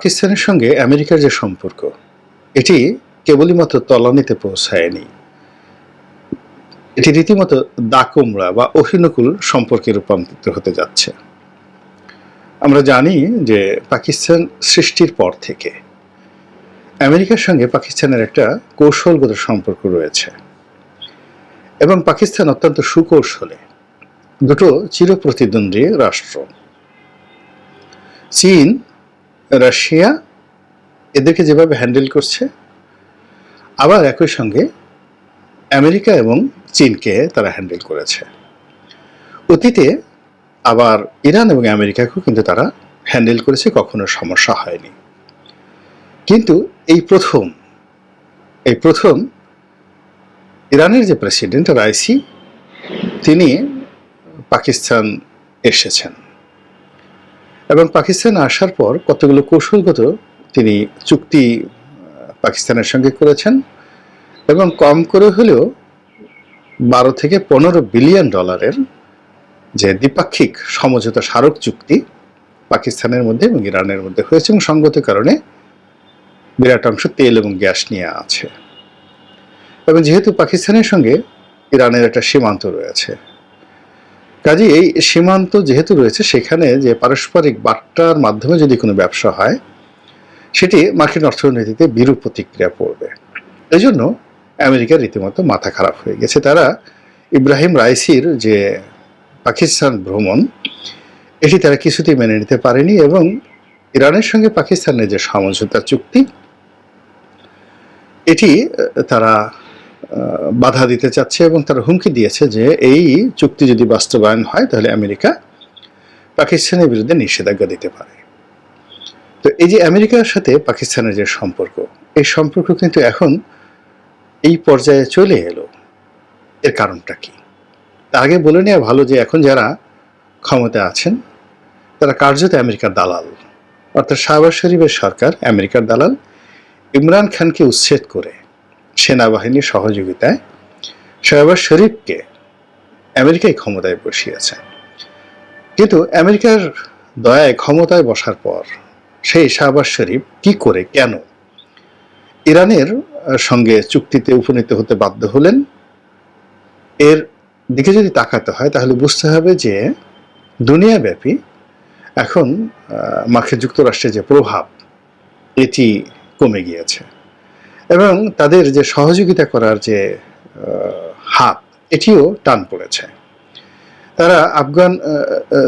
পাকিস্তানের সঙ্গে আমেরিকার যে সম্পর্ক, এটি কেবলই মাত্র তলানিতে পৌঁছায়নি। এটি রীতিমতো দাকুমড়া বা অহিনুকুল সম্পর্কে রূপান্তরিত হতে যাচ্ছে। আমরা জানি যে পাকিস্তান সৃষ্টির পর থেকে আমেরিকার সঙ্গে পাকিস্তানের একটা কৌশলগত সম্পর্ক রয়েছে এবং পাকিস্তান অত্যন্ত সুকৌশলে দুটো চিরপ্রতিদ্বন্দ্বী রাষ্ট্র। চীন রাশিয়া এদেরকে যেভাবে হ্যান্ডেল করছে, আবার একই সঙ্গে আমেরিকা এবং চীনকে তারা হ্যান্ডেল করেছে। অতীতে আবার ইরান এবং আমেরিকাকেও কিন্তু তারা হ্যান্ডেল করেছে, কখনো সমস্যা হয়নি। কিন্তু এই প্রথম এই প্রথম ইরানের যে প্রেসিডেন্ট রাইসি, তিনি পাকিস্তান এসেছেন। এবং পাকিস্তান আসার পর কতগুলো কৌশলগত তিনি চুক্তি পাকিস্তানের সঙ্গে করেছেন এবং কম করে হলেও বারো থেকে পনেরো বিলিয়ন ডলারের যে দ্বিপাক্ষিক সমঝোতা স্মারক চুক্তি পাকিস্তানের মধ্যে এবং ইরানের মধ্যে হয়েছে এবং সঙ্গত কারণে বিরাট অংশ তেল এবং গ্যাস নিয়ে আছে। এবং যেহেতু পাকিস্তানের সঙ্গে ইরানের একটা সীমান্ত রয়েছে কাজে এই সীমান্ত যেহেতু রয়েছে, সেখানে যে পারস্পরিক বার্তার মাধ্যমে যদি কোনো ব্যবসা হয়, সেটি মার্কিন অর্থনীতিতে বিরূপ প্রতিক্রিয়া পড়বে। এই জন্য আমেরিকার রীতিমতো মাথা খারাপ হয়ে গেছে। তারা ইব্রাহিম রাইসির যে পাকিস্তান ভ্রমণ, এটি তারা কিছুতেই মেনে নিতে পারেনি এবং ইরানের সঙ্গে পাকিস্তানের যে সমঝোতা চুক্তি, এটি তারা বাধা দিতে চাচ্ছে এবং তারা হুমকি দিয়েছে যে এই চুক্তি যদি বাস্তবায়ন হয়, তাহলে আমেরিকা পাকিস্তানের বিরুদ্ধে নিষেধাজ্ঞা দিতে পারে। তো এই যে আমেরিকার সাথে পাকিস্তানের যে সম্পর্ক, এই সম্পর্ক কিন্তু এখন এই পর্যায়ে চলে এলো। এর কারণটা কি? তার আগে বলে নেওয়া ভালো যে এখন যারা ক্ষমতা আছেন, তারা কার্যত আমেরিকার দালাল। অর্থাৎ শাহবাজ শরীফের সরকার আমেরিকার দালাল। ইমরান খানকে উচ্ছেদ করে সেনাবাহিনীর সহযোগিতায় শাহবাজ শরীফকে আমেরিকায় ক্ষমতায় বসিয়েছে। কিন্তু আমেরিকার দয়ায় ক্ষমতায় বসার পর সেই শাহবাজ শরীফ কি করে, কেন? ইরানের সঙ্গে চুক্তিতে উপনীত হতে বাধ্য হলেন। এর দিকে যদি তাকাতে হয়, তাহলে বুঝতে হবে যে দুনিয়াব্যাপী এখন মার্কিন যুক্তরাষ্ট্রের যে প্রভাব, এটি কমে গিয়েছে। এবং তাদের যে সহযোগিতা করার যে হাত, এটিও টান পড়েছে। তারা আফগান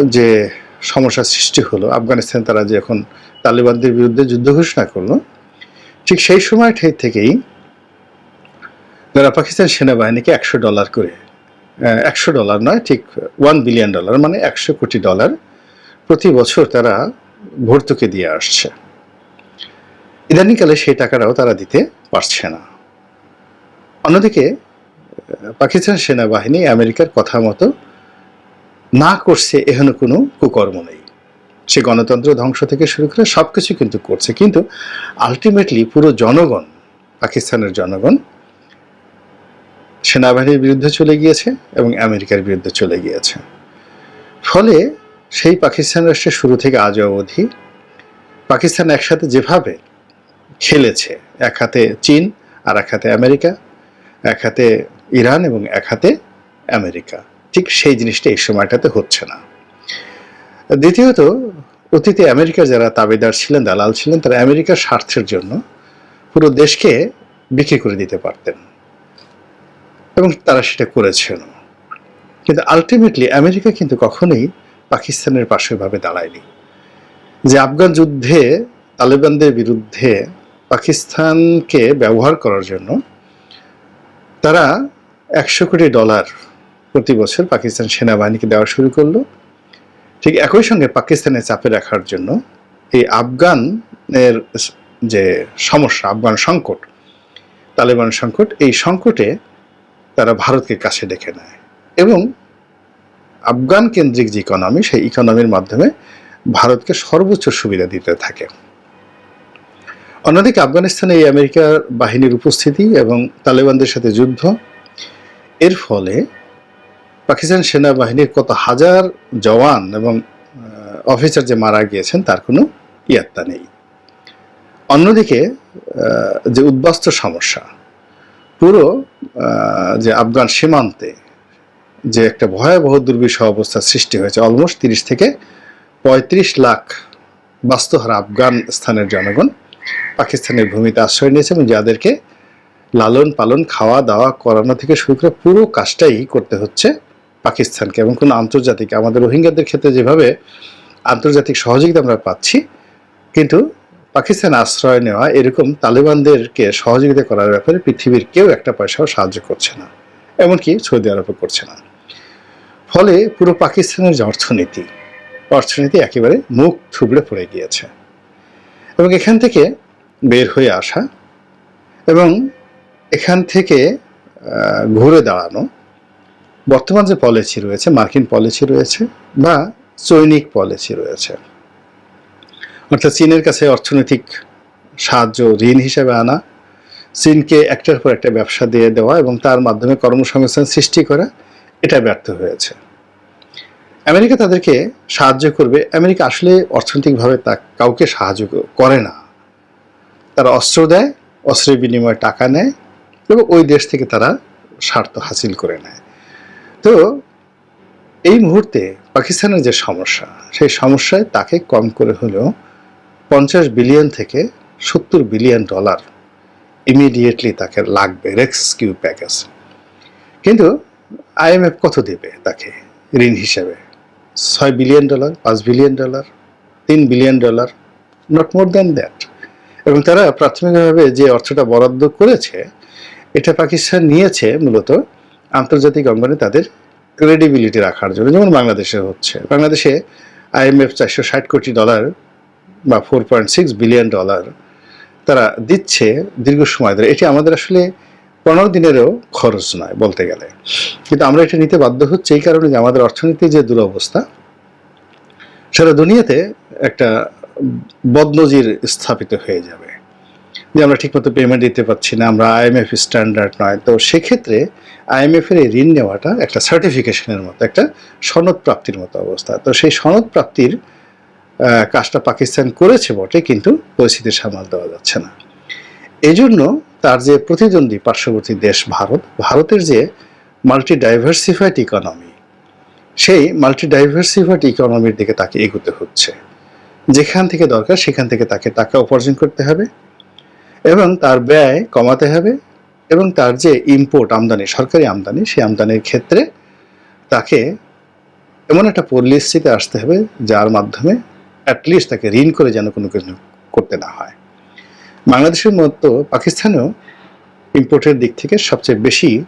যে সমস্যার সৃষ্টি হলো, আফগানিস্তান তারা যে এখন তালিবানদের বিরুদ্ধে যুদ্ধ ঘোষণা করল, ঠিক সেই সময় থেকে- থেকেই তারা পাকিস্তান সেনাবাহিনীকে একশো ডলার করে একশো ডলার নয়, ঠিক ওয়ান বিলিয়ন ডলার মানে একশো কোটি ডলার প্রতি বছর তারা ভর্তুকি দিয়ে আসছে। ইদানিংকালে সেই টাকাটাও তারা দিতে পারছে না। অন্যদিকে, পাকিস্তান সেনাবাহিনী আমেরিকার কথা মতো না করছে এহেন কোনো কুকর্ম নেই। সে গণতন্ত্র ধ্বংস থেকে শুরু করে সব কিছু কিন্তু করছে। কিন্তু আলটিমেটলি পুরো জনগণ, পাকিস্তানের জনগণ সেনাবাহিনীর বিরুদ্ধে চলে গিয়েছে এবং আমেরিকার বিরুদ্ধে চলে গিয়েছে। ফলে সেই পাকিস্তান রাষ্ট্রের শুরু থেকে আজ অবধি পাকিস্তান একসাথে যেভাবে খেলেছে। এক হাতে চীন, আর এক হাতে আমেরিকা, এক হাতে ইরান এবং এক হাতে আমেরিকা। ঠিক সেই জিনিসটা এই সময়টাতে হচ্ছে না। দ্বিতীয়ত, অতীতে আমেরিকার যারা তাবেদার ছিলেন, দালাল ছিলেন, তারা আমেরিকার স্বার্থের জন্য পুরো দেশকে বিক্রি করে দিতে পারতেন। এবং তারা সেটা করেছেন। কিন্তু আলটিমেটলি আমেরিকা কিন্তু কখনোই পাকিস্তানের পাশে ভাবে দাঁড়ায়নি। যে আফগান যুদ্ধে তালেবানদের বিরুদ্ধে পাকিস্তানকে ব্যবহার করার জন্য তারা একশো কোটি ডলার প্রতি বছর পাকিস্তান সেনাবাহিনীকে দেওয়া শুরু করল। ঠিক একই সঙ্গে পাকিস্তানের চাপে রাখার জন্য এই আফগানের যে সমস্যা, আফগান সংকট, তালেবান সংকট, এই সংকটে তারা ভারতকে কাছে ডেকে নেয় এবং আফগান কেন্দ্রিক যে ইকোনমি সেই ইকোনমির মাধ্যমে ভারতকে সর্বোচ্চ সুবিধা দিতে থাকে। অন্যদিকে আফগানিস্তানে এই আমেরিকার বাহিনীর উপস্থিতি এবং তালেবানদের সাথে যুদ্ধ, এর ফলে পাকিস্তান সেনাবাহিনীর কত হাজার জওয়ান এবং অফিসার যে মারা গিয়েছেন তার কোনো ইয়াত্তা নেই। অন্যদিকে যে উদ্বাস্তু সমস্যা, পুরো যে আফগান সীমান্তে যে একটা ভয়াবহ দুর্বিষহ অবস্থার সৃষ্টি হয়েছে, অলমোস্ট তিরিশ থেকে পঁয়ত্রিশ লাখ বাস্তুহারা আফগানিস্তানের জনগণ পাকিস্তানের ভূমিতে আশ্রয় নিয়েছে এবং যাদেরকে লালন পালন, খাওয়া দাওয়া করানো থেকে শুরু করে পুরো কাজটাই করতে হচ্ছে পাকিস্তানকে এবং কোনো আন্তর্জাতিক। আমাদের রোহিঙ্গাদের ক্ষেত্রে যেভাবে আন্তর্জাতিক সহযোগিতা আমরা পাচ্ছি, কিন্তু পাকিস্তান আশ্রয় নেওয়া এরকম তালেবানদেরকে সহযোগিতা করার ব্যাপারে পৃথিবীর কেউ একটা পয়সাও সাহায্য করছে না, এমনকি সৌদি আরবও করছে না। ফলে পুরো পাকিস্তানের যে অর্থনীতি অর্থনীতি একেবারে মুখ থুবড়ে পড়ে গিয়েছে। এবং এখান থেকে বের হয়ে আসা এবং এখান থেকে ঘুরে দাঁড়ানো। বর্তমান যে পলিসি রয়েছে মার্কিন পলিসি রয়েছে বা চৈনিক পলিসি রয়েছে। অর্থাৎ চীনের কাছে অর্থনৈতিক সাহায্য ঋণ হিসেবে আনা, চীনকে একটার পর একটা ব্যবসা দিয়ে দেওয়া এবং তার মাধ্যমে কর্মসংস্থান সৃষ্টি করা, এটা ব্যর্থ হয়েছে। আমেরিকা তাদেরকে সাহায্য করবে। আমেরিকা আসলে অর্থনৈতিকভাবে তা কাউকে সাহায্য করে না। তারা অস্ত্র দেয়, অস্ত্রের বিনিময়ে টাকা নেয় এবং ওই দেশ থেকে তারা স্বার্থ হাসিল করে নেয়। তো এই মুহূর্তে পাকিস্তানের যে সমস্যা, সেই সমস্যায় তাকে কম করে হলেও পঞ্চাশ বিলিয়ন থেকে সত্তর বিলিয়ন ডলার ইমিডিয়েটলি তাকে লাগবে রেস্কিউ প্যাকেজ কিন্তু আইএমএফ কত দেবে তাকে ঋণ হিসেবে? ছয় বিলিয়ন ডলার, পাঁচ বিলিয়ন ডলার, তিন billion dollar not more than that এবং তারা প্রাথমিকভাবে যে অর্থটা বরাদ্দ করেছে, এটা পাকিস্তান নিয়েছে মূলত আন্তর্জাতিক অঙ্গনে তাদের ক্রেডিবিলিটি রাখার জন্য। যেমন বাংলাদেশে হচ্ছে। বাংলাদেশে আইএমএফ চারশো ষাট কোটি ডলার বা four point six billion dollar তারা দিচ্ছে দীর্ঘ সময় ধরে। এটি আমাদের আসলে পনেরো দিনেরও খরচ নয় বলতে গেলে। কিন্তু আমরা এটা নিতে বাধ্য হচ্ছে এই কারণে যে আমাদের অর্থনীতির যে দুরবস্থা, সারা দুনিয়াতে একটা বদনজির স্থাপিত হয়ে যাবে। যে আমরা ঠিকমতো পেমেন্ট দিতে পারছি না, আমরা আইএমএফ স্ট্যান্ডার্ড নয়। তো সেক্ষেত্রে আইএমএফ এর এই ঋণ নেওয়াটা একটা সার্টিফিকেশনের মতো, একটা সনদ প্রাপ্তির মতো অবস্থা। তো সেই সনদ প্রাপ্তির কাজটা পাকিস্তান করেছে বটে, কিন্তু পরিস্থিতি সামাল দেওয়া যাচ্ছে না। এজন্য তার যে প্রতিদ্বন্দ্বী পার্শ্ববর্তী দেশ ভারত, ভারতের যে মাল্টি ডাইভার্সিফাইড ইকোনমি সেই মাল্টি ডাইভার্সিফাইড ইকোনমির দিকে তাকে এগোতে হচ্ছে। যেখান থেকে দরকার সেখান থেকে তাকে টাকা উপার্জন করতে হবে এবং তার ব্যয় কমাতে হবে এবং তার যে ইম্পোর্ট আমদানি, সরকারি আমদানি, সেই আমদানির ক্ষেত্রে তাকে এমন একটা পলিসিতে আসতে হবে যার মাধ্যমে অ্যাটলিস্ট তাকে ঋণ করে যেন কোনো কিছু করতে না হয়। বাংলাদেশের মতো পাকিস্তানেও ইম্পোর্টের দিক থেকে সবচেয়ে বেশি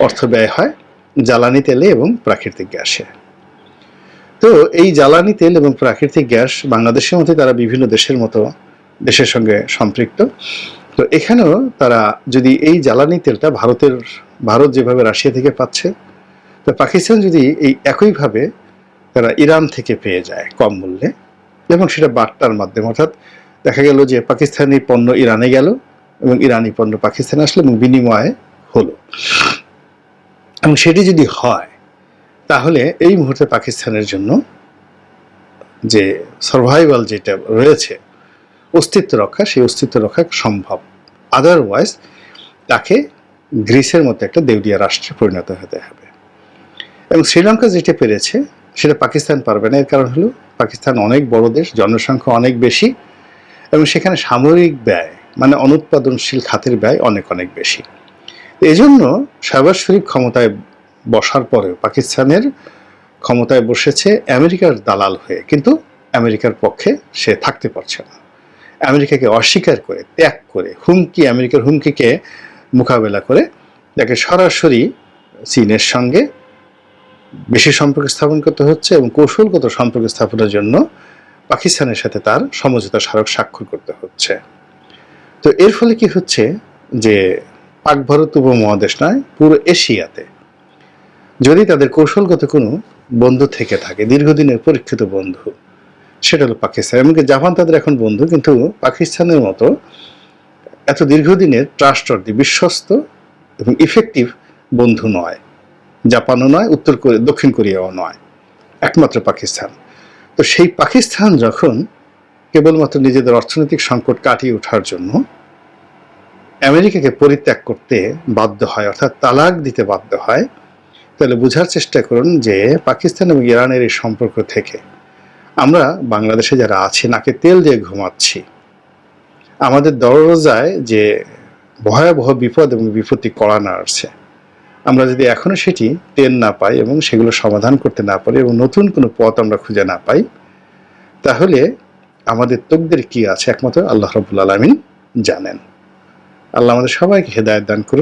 অর্থ ব্যয় হয় জ্বালানি তেলে এবং প্রাকৃতিক গ্যাসে। তো এই জ্বালানি তেল এবং প্রাকৃতিক গ্যাস বাংলাদেশের মধ্যে তারা বিভিন্ন দেশের মতো, দেশের সঙ্গে সম্পৃক্ত। তো এখানেও তারা যদি এই জ্বালানি তেলটা ভারতের, ভারত যেভাবে রাশিয়া থেকে পাচ্ছে, তো পাকিস্তান যদি এই একইভাবে তারা ইরান থেকে পেয়ে যায় কম মূল্যে, এবং সেটা বার্তার মাধ্যমে, অর্থাৎ দেখা গেল যে পাকিস্তানি পণ্য ইরানে গেল এবং ইরানি পণ্য পাকিস্তানে আসলো এবং বিনিময়ে হলো। এবং সেটি যদি হয় তাহলে এই মুহূর্তে পাকিস্তানের জন্য যে সার্ভাইভাল যেটা রয়েছে, অস্তিত্ব রক্ষা, সেই অস্তিত্ব রক্ষা সম্ভব। আদারওয়াইজ তাকে গ্রিসের মতো একটা দেউলিয়া রাষ্ট্রে পরিণত হতে হবে। এবং শ্রীলঙ্কা যেটা পেরেছে, সেটা পাকিস্তান পারবে না। এর কারণ হলো, পাকিস্তান অনেক বড় দেশ, জনসংখ্যা অনেক বেশি, এবং সেখানে সামরিক ব্যয় মানে অনুৎপাদনশীল খাতের ব্যয় অনেক অনেক বেশি। এজন্য শাহবাজ শরীফ ক্ষমতায় বসার পরেও পাকিস্তানের ক্ষমতায় বসেছে আমেরিকার দালাল হয়ে, কিন্তু আমেরিকার পক্ষে সে থাকতে পারছে না। আমেরিকাকে অস্বীকার করে, ত্যাগ করে, হুমকি, আমেরিকার হুমকিকে মোকাবেলা করে তাকে সরাসরি চীনের সঙ্গে বেশি সম্পর্ক স্থাপন করতে হচ্ছে এবং কৌশলগত সম্পর্ক স্থাপনের জন্য পাকিস্তানের সাথে তার সমঝোতা স্মারক স্বাক্ষর করতে হচ্ছে। তো এর ফলে কি হচ্ছে? যে পাক ভারত উপমহাদেশ নয়, পুরো এশিয়াতে যদি তাদের কৌশলগত কোনো বন্ধু থেকে থাকে, দীর্ঘদিনের পরীক্ষিত বন্ধু, সেটা হলো পাকিস্তান। এমনকি জাপান তাদের এখন বন্ধু, কিন্তু পাকিস্তানের মতো এত দীর্ঘদিনের ট্রাস্টর্দি বিশ্বস্ত এবং ইফেক্টিভ বন্ধু নয়। জাপানও নয়, উত্তর কোরিয়া, দক্ষিণ কোরিয়াও নয়, একমাত্র পাকিস্তান। তো সেই পাকিস্তান যখন কেবলমাত্র নিজেদের অর্থনৈতিক সংকট কাটিয়ে ওঠার জন্য আমেরিকাকে পরিত্যাগ করতে বাধ্য হয়, অর্থাৎ তালাক দিতে বাধ্য হয় তাহলে বোঝার চেষ্টা করুন যে পাকিস্তান এবং ইরানের এই সম্পর্ক থেকে আমরা বাংলাদেশে যারা আছি, নাকে তেল দিয়ে ঘুমাচ্ছি। আমাদের দরজায় যে ভয়াবহ বিপদ এবং বিপত্তি কড়া নাড়ছে আমরা যদি এখনও সেটি টের না পাই এবং সেগুলো সমাধান করতে না পারি এবং নতুন কোনো পথ আমরা খুঁজে না পাই, তাহলে আমাদের তোকদের কি আছে? একমাত্র আল্লাহ রবুল আলমিন জানেন। আল্লাহ আমাদের সবাইকে হেদায়ত দান করুন